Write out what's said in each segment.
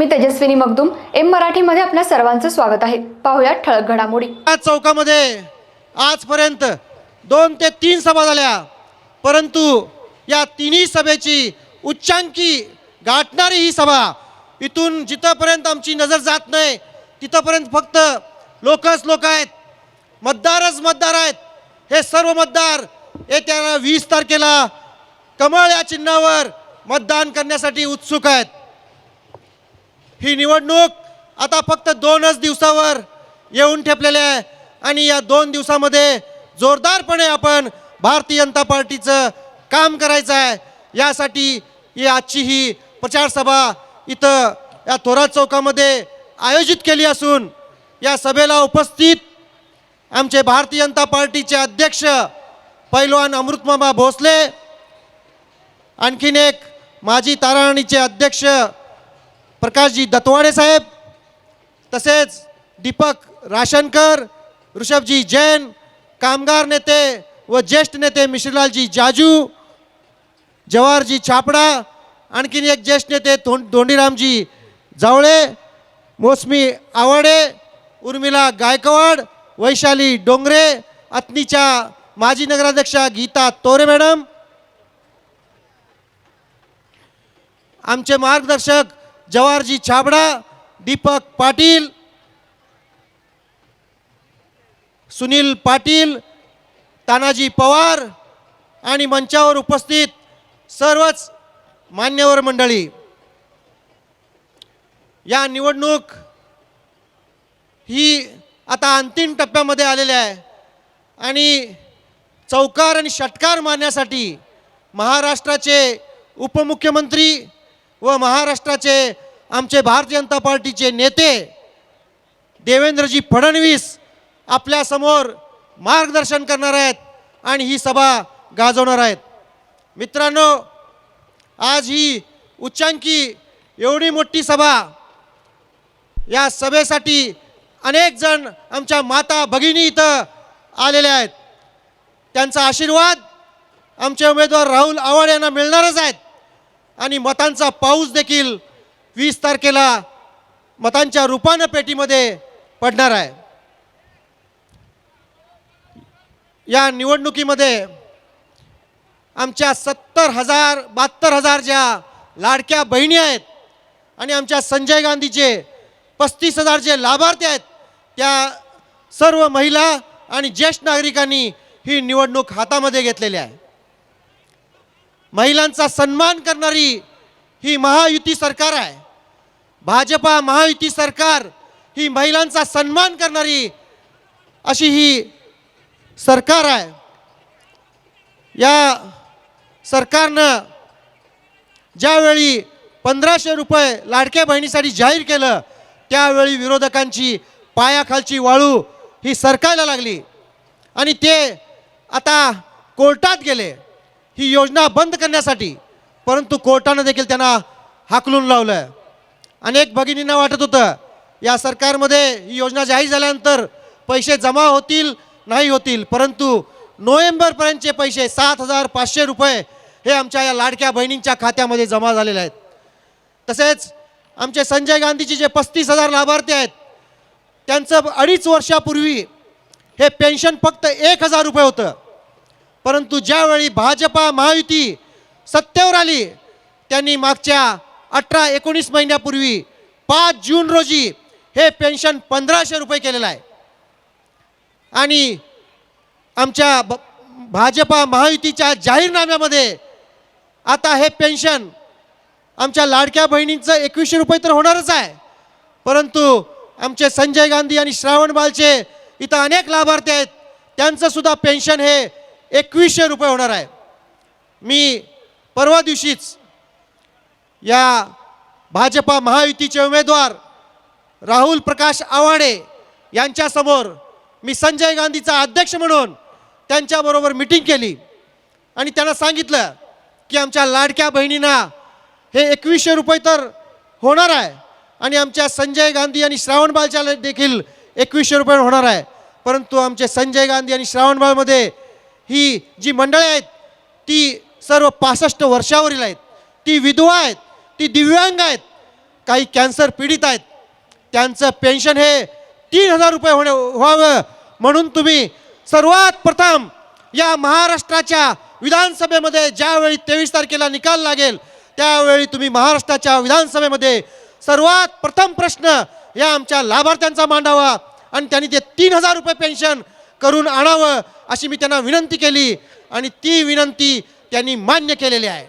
मी Tejaswini Magdum M मराठीमध्ये आपल्या सर्वांचं स्वागत आहे. पाहुयात ठळक घडामोडी. आज चौकामध्ये आजपर्यंत दोन ते तीन सभा झाल्या. परंतु या तिन्ही सभेची उच्चांकी गाठणारी ही सभा इथून जिथंपर्यंत आमची नजर जात नाही तिथंपर्यंत फक्त लोकच लोक आहेत. मतदारच मतदार आहेत. हे सर्व मतदार येत्या वीस तारखेला कमळ या चिन्हावर मतदान करण्यासाठी उत्सुक आहेत. ही निवडणूक आता फक्त दोनच दिवसावर येऊन ठेपलेली आहे. आणि या दोन दिवसामध्ये जोरदारपणे आपण भारतीय जनता पार्टीचं काम करायचं आहे. यासाठी ही आजची ही प्रचारसभा इथं या थोरात चौकामध्ये आयोजित केली असून या सभेला उपस्थित आमचे भारतीय जनता पार्टीचे अध्यक्ष पैलवान अमृतमामा भोसले आणखीन एक माजी ताराणीचे अध्यक्ष प्रकाशजी दत्वाडे साहेब तसेच दीपक राशनकर ऋषभजी जैन कामगार नेते व ज्येष्ठ नेते मिश्रीलालजी जाजू जवाहरजी छापडा आणखीन एक ज्येष्ठ नेते थों धोंडीरामजी जावळे मोसमी आवाडे उर्मिला गायकवाड वैशाली डोंगरे अत्नीच्या माजी नगराध्यक्षा गीता तोरे मॅडम आमचे मार्गदर्शक जवाहरजी छाबडा दीपक पाटील सुनील पाटील तानाजी पवार आणि मंचावर उपस्थित सर्वच मान्यवर मंडळी. या निवडणूक ही आता अंतिम टप्प्यामध्ये आलेली आहे आणि चौकार आणि षटकार मारण्यासाठी महाराष्ट्राचे उपमुख्यमंत्री व महाराष्ट्राचे आमचे भारतीय जनता पार्टीचे नेते देवेंद्रजी फडणवीस आपल्यासमोर मार्गदर्शन करणार आहेत आणि ही सभा गाजवणार आहेत. मित्रांनो आज ही उच्चांकी एवढी मोठी सभा या सभेसाठी अनेक जण आमच्या माता भगिनी इथं आलेल्या आहेत. त्यांचा आशीर्वाद आमचे उमेदवार राहुल आव्हाड यांना मिळणारच आहेत. आणि मतांचा पाऊस देखील वीस तारखेला मतांच्या रूपानं पेटीमध्ये पडणार आहे. या निवडणुकीमध्ये आमच्या सत्तर हजार बहात्तर हजार ज्या लाडक्या बहिणी आहेत आणि आमच्या संजय गांधीचे पस्तीस हजार जे लाभार्थी आहेत त्या सर्व महिला आणि ज्येष्ठ नागरिकांनी ही निवडणूक हातामध्ये घेतलेली आहे. महिलांचा सन्मान करणारी ही महायुती सरकार आहे. भाजपा महायुती सरकार ही महिलांचा सन्मान करणारी अशी ही सरकार आहे. या सरकारनं ज्यावेळी पंधराशे रुपये लाडक्या बहिणीसाठी जाहीर केलं त्यावेळी विरोधकांची पायाखालची वाळू ही सरकायला लागली. आणि ते आता कोर्टात गेले. ही योजना बंद करण्यासाठी परंतु कोर्टानं देखील त्यांना हाकलून लावलं अनेक भगिनींना वाटत होतं या सरकारमध्ये ही योजना जाहीर झाल्यानंतर पैसे जमा होतील नाही होतील परंतु नोव्हेंबरपर्यंतचे पैसे सात हजार पाचशे रुपये हे आमच्या या लाडक्या बहिणींच्या खात्यामध्ये जमा झालेले आहेत. तसेच आमचे संजय गांधीचे जे पस्तीस हजार लाभार्थी आहेत त्यांचं अडीच वर्षापूर्वी हे पेन्शन फक्त एक हजार रुपये होतं. परंतु ज्यावेळी भाजपा महायुती सत्तेवर आली त्यांनी मागच्या अठरा एकोणीस महिन्यापूर्वी पाच जून रोजी हे पेन्शन पंधराशे रुपये केलेलं आहे. आणि आमच्या भाजपा महायुतीच्या जाहीरनाम्यामध्ये आता हे पेन्शन आमच्या लाडक्या बहिणींचं एकवीसशे रुपये तर होणारच आहे. परंतु आमचे संजय गांधी आणि श्रावण बालचे इथं अनेक लाभार्थी आहेत. त्यांचंसुद्धा पेन्शन हे एकवीसशे रुपये होणार आहे. मी परवा दिवशीच या भाजपा महायुतीचे उमेदवार राहुल प्रकाश आवाडे यांच्यासमोर मी संजय गांधीचा अध्यक्ष म्हणून त्यांच्याबरोबर मिटिंग केली. आणि त्यांना सांगितलं की आमच्या लाडक्या बहिणींना हे एकवीसशे रुपये तर होणार आहे आणि आमच्या संजय गांधी आणि श्रावणबाळच्या देखील एकवीसशे रुपये होणार आहे. परंतु आमचे संजय गांधी आणि श्रावणबाळमध्ये ही जी मंडळी आहेत ती सर्व पासष्ट वर्षावरील आहेत ती विधवा आहेत ती दिव्यांग आहेत काही कॅन्सर पीडित आहेत त्यांचं पेन्शन हे तीन हजार रुपये होणे व्हावं म्हणून तुम्ही सर्वात प्रथम या महाराष्ट्राच्या विधानसभेमध्ये ज्यावेळी तेवीस तारखेला निकाल लागेल त्यावेळी तुम्ही महाराष्ट्राच्या विधानसभेमध्ये सर्वात प्रथम प्रश्न या आमच्या लाभार्थ्यांचा मांडावा आणि त्यांनी ते तीन हजार रुपये पेन्शन करून आणावं अशी मी त्यांना विनंती केली आणि ती विनंती त्यांनी मान्य केलेली आहे.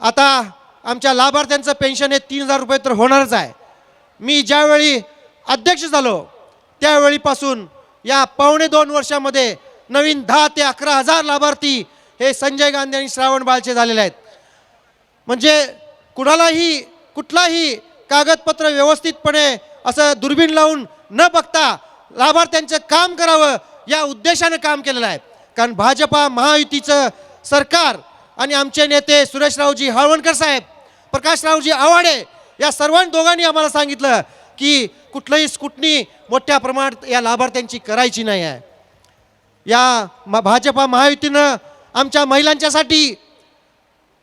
आता आमच्या लाभार्थ्यांचं पेन्शन हे तीन हजार रुपये तर होणारच आहे. मी ज्यावेळी अध्यक्ष झालो त्यावेळीपासून या पावणे दोन वर्षामध्ये नवीन दहा ते अकरा हजार लाभार्थी हे संजय गांधी आणि श्रावण बाळचे झालेले आहेत. म्हणजे कुणालाही कुठलाही कागदपत्र व्यवस्थितपणे असं दुर्बीण लावून न बघता लाभार्थ्यांचं काम करावं या उद्देशानं काम केलेलं आहे. कारण भाजपा महायुतीचं सरकार आणि आमचे नेते सुरेशरावजी हळवणकर साहेब प्रकाशरावजी आवाडे या सर्वां दोघांनी आम्हाला सांगितलं की कुठलंही स्कुटनी मोठ्या प्रमाणात या लाभार्थ्यांची करायची नाही आहे. या म भाजपा महायुतीनं आमच्या महिलांच्यासाठी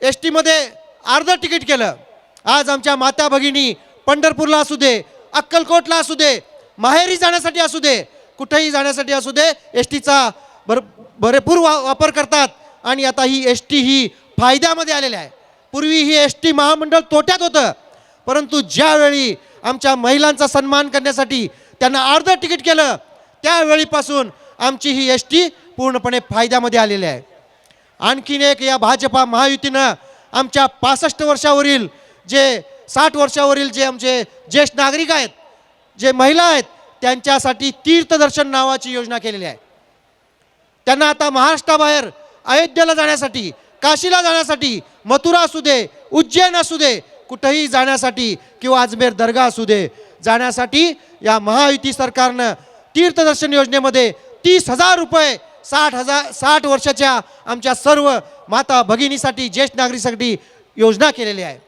एस टीमध्ये अर्धं तिकीट केलं. आज आमच्या माता भगिनी पंढरपूरला असू दे अक्कलकोटला असू दे माहेरी जाण्यासाठी असू दे कुठेही जाण्यासाठी असू दे एस टीचा भर भरपूर वा वापर करतात आणि आता ही एस टी ही फायद्यामध्ये आलेली आहे. पूर्वी ही एस टी महामंडळ तोट्यात होतं परंतु ज्यावेळी आमच्या महिलांचा सन्मान करण्यासाठी त्यांना अर्धं तिकीट केलं त्यावेळीपासून आमची ही एस टी पूर्णपणे फायद्यामध्ये आलेली आहे. आणखीन एक या भाजपा महायुतीनं आमच्या पासष्ट वर्षावरील जे साठ वर्षावरील जे आमचे ज्येष्ठ नागरिक आहेत जे महिला आहेत त्यांच्यासाठी तीर्थदर्शन नावाची योजना केलेली आहे. त्यांना आता महाराष्ट्राबाहेर अयोध्येला जाण्यासाठी काशीला जाण्यासाठी मथुरा असू दे उज्जैन असू दे कुठंही जाण्यासाठी किंवा अजमेर दर्गा असू दे जाण्यासाठी या महायुती सरकारनं तीर्थदर्शन योजनेमध्ये तीस हजार रुपये साठ हजार साठ वर्षाच्या आमच्या सर्व माता भगिनीसाठी ज्येष्ठ नागरिकसाठी योजना केलेली आहे.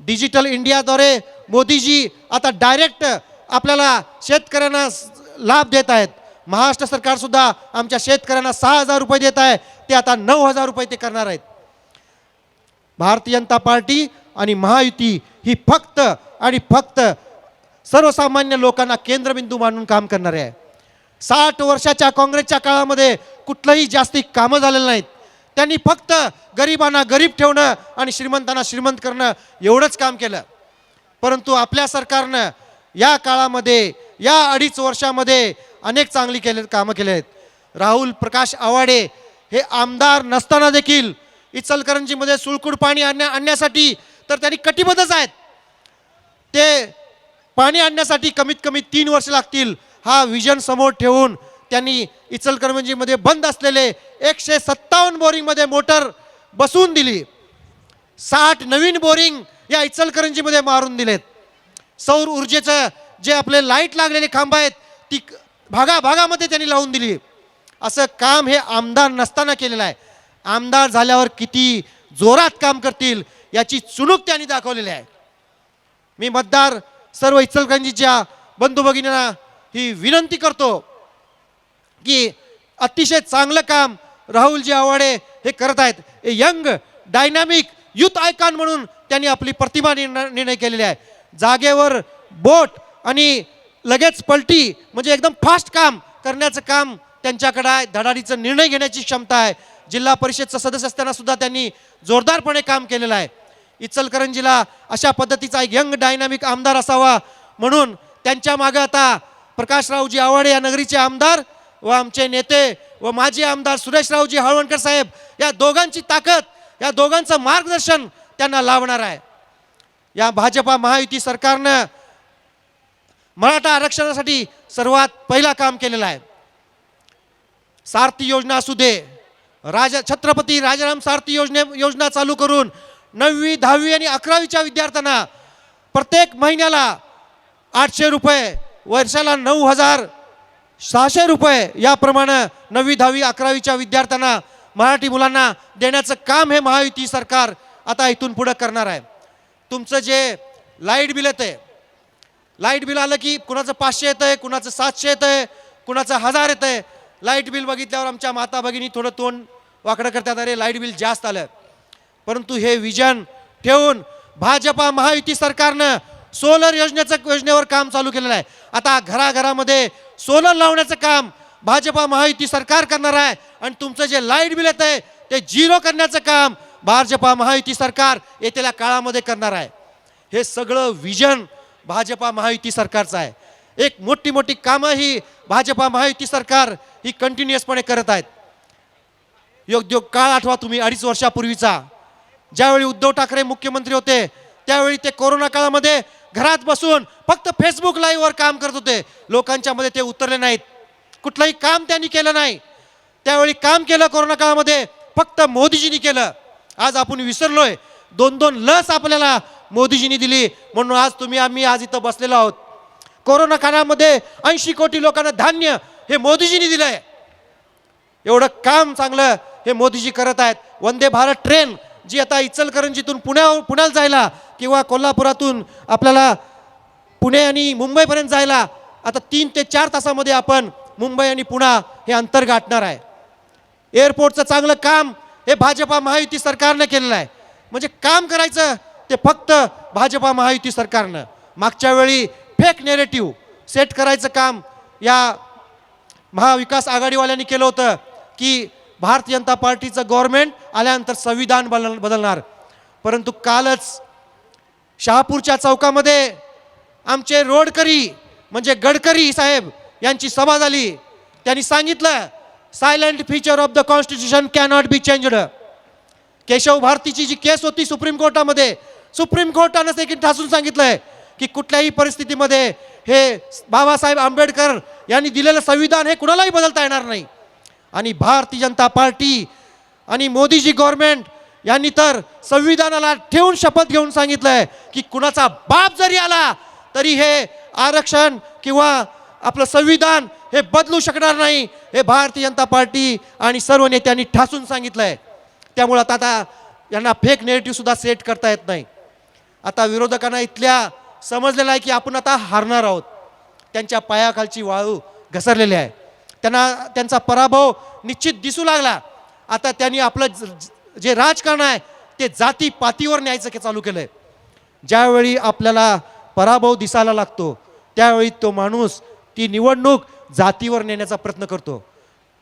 डिजिटल इंडियाद्वारे मोदीजी आता डायरेक्ट आपल्याला शेतकऱ्यांना लाभ देत आहेत. महाराष्ट्र सरकारसुद्धा आमच्या शेतकऱ्यांना सहा हजार रुपये देत आहे. ते आता नऊ हजार रुपये ते करणार आहेत. भारतीय जनता पार्टी आणि महायुती ही फक्त आणि फक्त सर्वसामान्य लोकांना केंद्रबिंदू मानून काम करणारे आहे. साठ वर्षाच्या काँग्रेसच्या काळामध्ये कुठलंही जास्ती कामं झालेलं नाहीत. त्यांनी फक्त गरिबांना गरीब ठेवणं आणि श्रीमंतांना श्रीमंत करणं एवढंच काम केलं. परंतु आपल्या सरकारनं या काळामध्ये या अडीच वर्षामध्ये अनेक चांगली केले कामं केले आहेत राहुल प्रकाश आवाडे हे आमदार नसताना देखील इचलकरंजीमध्ये सुळकुड पाणी आणण्या आणण्यासाठी तर त्यांनी कटिबद्धच आहेत. ते पाणी आणण्यासाठी कमीत कमी तीन वर्ष लागतील हा विजन समोर ठेवून त्यांनी इचलकरंजीमध्ये बंद असलेले एकशे सत्तावन्न बोरिंगमध्ये मोटर बसवून दिली. साठ नवीन बोरिंग या इचलकरंजीमध्ये मारून दिलेत. सौर ऊर्जेचं जे आपले लाइट लागलेले खांब आहेत ती भागाभागामध्ये त्यांनी लावून दिली. असं काम हे आमदार नसताना केलेलं आहे. आमदार झाल्यावर किती जोरात काम करतील याची चुणूक त्यांनी दाखवलेली आहे. मी मतदार सर्व इचलकरंजीच्या बंधू भगिनींना ही विनंती करतो की अतिशय चांगलं काम राहुलजी आवाडे हे करत आहेत. हे यंग डायनॅमिक युथ आयकॉन म्हणून त्यांनी आपली प्रतिमा निर्णय निर्णय केलेली आहे. जागेवर बोट आणि लगेच पलटी म्हणजे एकदम फास्ट काम करण्याचं काम त्यांच्याकडे आहे. धडाडीचं निर्णय घेण्याची क्षमता आहे. जिल्हा परिषदचा सदस्य असताना सुद्धा त्यांनी जोरदारपणे काम केलेलं आहे. इचलकरंजीला अशा पद्धतीचा एक यंग डायनामिक आमदार असावा म्हणून त्यांच्या मागं आता प्रकाशरावजी आवाडे या नगरीचे आमदार व आमचे नेते व माजी आमदार सुरेशरावजी हळवणकर साहेब या दोघांची ताकद या दोघांचं मार्गदर्शन त्यांना लावणार आहे. या भाजपा महायुती सरकारनं मराठा आरक्षणासाठी सर्वात पहिला काम केलेलं आहे. सारथी योजना असू दे राजा छत्रपती राजाराम सारथी योजने योजना चालू करून नववी दहावी आणि अकरावीच्या विद्यार्थ्यांना प्रत्येक महिन्याला आठशे रुपये वर्षाला नऊ हजार सहाशे रुपये याप्रमाणे नववी दहावी अकरावीच्या विद्यार्थ्यांना मराठी मुलांना देण्याचं काम हे महायुती सरकार आता इथून पुढं करणार आहे. तुमचं जे लाइट बिल येतं आहे लाइट बिल आलं की कुणाचं पाचशे येतं आहे कुणाचं सातशे येतं आहे कुणाचं हजार येतं आहे लाइट बिल बघितल्यावर आमच्या माता भगिनी थोडं तोंड वाकडं करतात अरे लाइट बिल जास्त आलं. परंतु हे विजन ठेवून भाजपा महायुती सरकारनं सोलर योजनेचं योजनेवर काम चालू केलेलं आहे. आता घराघरामध्ये सोलर लावण्याचं काम भाजपा महायुती सरकार करणार आहे आणि तुमचं जे लाइट बिल येतं आहे ते झिरो करण्याचं काम भाजपा महायुती सरकार येत्या काळामध्ये करणार आहे. हे सगळं विजन भाजपा महायुती सरकारचं आहे. एक मोठी मोठी कामं ही भाजपा महायुती सरकार ही कंटिन्युअसपणे करत आहेत. योग्य काळ आठवा तुम्ही अडीच वर्षापूर्वीचा. ज्यावेळी उद्धव ठाकरे मुख्यमंत्री होते त्यावेळी ते कोरोना काळामध्ये घरात बसून फक्त फेसबुक लाईव्हवर काम करत होते. लोकांच्या मध्ये ते उतरले नाहीत. कुठलंही काम त्यांनी केलं नाही. त्यावेळी काम केलं कोरोना काळामध्ये फक्त मोदीजींनी केलं. आज आपण विसरलोय. दोन दोन लस आपल्याला मोदीजींनी दिली. म्हणून आज तुम्ही आम्ही आज इथं बसलेलो आहोत. कोरोना काळामध्ये ऐंशी कोटी लोकांना धान्य हे मोदीजींनी दिलंय. एवढं काम चांगलं हे मोदीजी करत आहेत. वंदे भारत ट्रेन जी आता इचलकरंजीतून पुण्या पुण्याला जायला किंवा कोल्हापुरातून आपल्याला पुणे आणि मुंबईपर्यंत जायला आता तीन ते चार तासामध्ये आपण मुंबई आणि पुणा हे अंतर गाठणार आहे. एअरपोर्टचं चांगलं काम हे भाजपा महायुती सरकारनं केलेलं आहे. म्हणजे काम करायचं ते फक्त भाजपा महायुती सरकारनं. मागच्या वेळी फेक नेरेटिव्ह सेट करायचं काम या महाविकास आघाडीवाल्यांनी केलं होतं की भारतीय जनता पार्टीचं गव्हर्नमेंट आल्यानंतर संविधान बदल बदलणार. परंतु कालच शहापूरच्या चौकामध्ये आमचे रोडकरी म्हणजे गडकरी साहेब यांची सभा झाली. त्यांनी सांगितलं silent feature of the constitution cannot be changed Keshav भारतीची जी केस होती सुप्रीम कोर्टामध्ये सुप्रीम कोर्टानं देखील ठासून सांगितलंय की कुठल्याही परिस्थितीमध्ये हे बाबासाहेब आंबेडकर यांनी दिलेलं संविधान हे कुणालाही बदलता येणार नाही. आणि भारतीय जनता पार्टी आणि मोदीजी गव्हर्नमेंट यांनी तर संविधानाला ठेवून शपथ घेऊन सांगितलंय की कुणाचा बाप जरी आला तरी हे आरक्षण किंवा आपलं संविधान हे बदलू शकणार नाही हे भारतीय जनता पार्टी आणि सर्व नेत्यांनी ठासून सांगितलंय. त्यामुळं आता आता यांना फेक नेरेटिव्ह सुद्धा सेट करता येत नाही. आता विरोधकांना इथल्या समजलेलं आहे की आपण आता हारणार आहोत. त्यांच्या पायाखालची वाळू घसरलेली आहे. त्यांना त्यांचा पराभव निश्चित दिसू लागला. आता त्यांनी आपलं ज- जे राजकारण आहे ते जाती पातीवर न्यायचं चालू केलं आहे ज्यावेळी आपल्याला पराभव दिसायला लागतो त्यावेळी तो माणूस ती निवडणूक जातीवर नेण्याचा प्रयत्न करतो.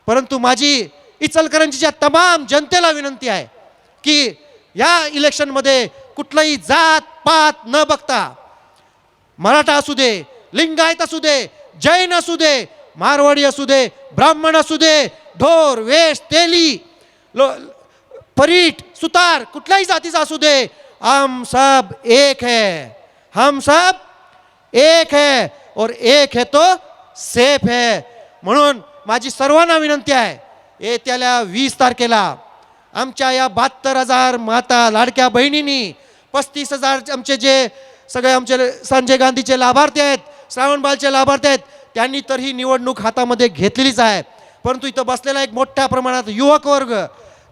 परंतु माझी इचलकरंजीच्या तमाम जनतेला विनंती आहे की या इलेक्शनमध्ये कुठलाही जात पात न बघता मराठा असू दे लिंगायत असू दे जैन असू दे मारवाडी असू दे ब्राह्मण असू दे ढोर वेश तेली लो परीट सुतार कुठल्याही जातीचा असू दे हम सब एक है. हम सब एक है. और एक है तो सेफ है. म्हणून माझी सर्वांना विनंती आहे येत्याला वीस तारखेला आमच्या या बहात्तर हजार माता लाडक्या बहिणींनी पस्तीस हजार आमचे जे सगळे आमचे संजय गांधीचे लाभार्थी आहेत श्रावणबालचे लाभार्थी आहेत त्यांनी तर ही निवडणूक हातामध्ये घेतलेलीच आहे. परंतु इथं बसलेला एक मोठ्या प्रमाणात युवक वर्ग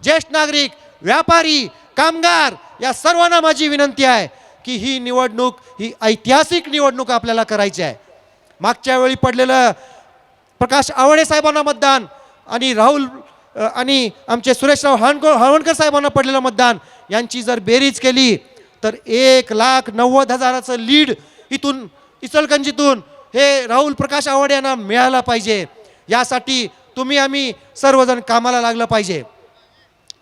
ज्येष्ठ नागरिक व्यापारी कामगार या सर्वांना माझी विनंती आहे की ही निवडणूक ही ऐतिहासिक निवडणूक आपल्याला करायची आहे. मागच्या वेळी पडलेलं प्रकाश आवडे साहेबांना मतदान आणि राहुल आणि आमचे सुरेशराव हणको हळवणकर साहेबांना पडलेलं मतदान यांची जर बेरीज केली तर एक लाख नव्वद हजाराचं लीड इथून इचलकंजीतून हे राहुल प्रकाश आव्हाड यांना मिळालं पाहिजे. यासाठी तुम्ही आम्ही सर्वजण कामाला लागलं पाहिजे.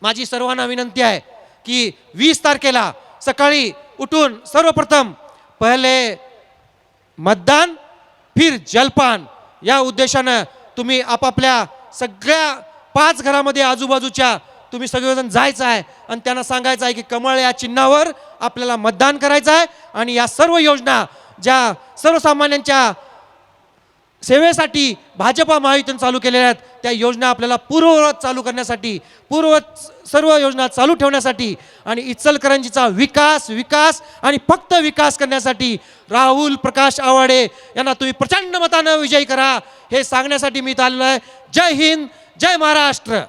माझी सर्वांना विनंती आहे की वीस तारखेला सकाळी उठून सर्वप्रथम पहिले मतदान फिर जलपान या उद्देशानं तुम्ही आपापल्या सगळ्या पाच घरामध्ये आजूबाजूच्या तुम्ही सगळेजण जायचं आहे आणि त्यांना सांगायचं आहे की कमळ या चिन्हावर आपल्याला मतदान करायचं आहे आणि या सर्व योजना ज्या सर्वसामान्यांच्या सेवेसाठी भाजपा महायुतीनं चालू केलेल्या आहेत त्या योजना आपल्याला पूर्ववत चालू करण्यासाठी पूर्ववत सर्व योजना चालू ठेवण्यासाठी आणि इचलकरंजीचा विकास विकास आणि फक्त विकास करण्यासाठी राहुल प्रकाश आवाडे यांना तुम्ही प्रचंड मतानं विजयी करा हे सांगण्यासाठी मी इथं आलेलो आहे. जय हिंद जय महाराष्ट्र.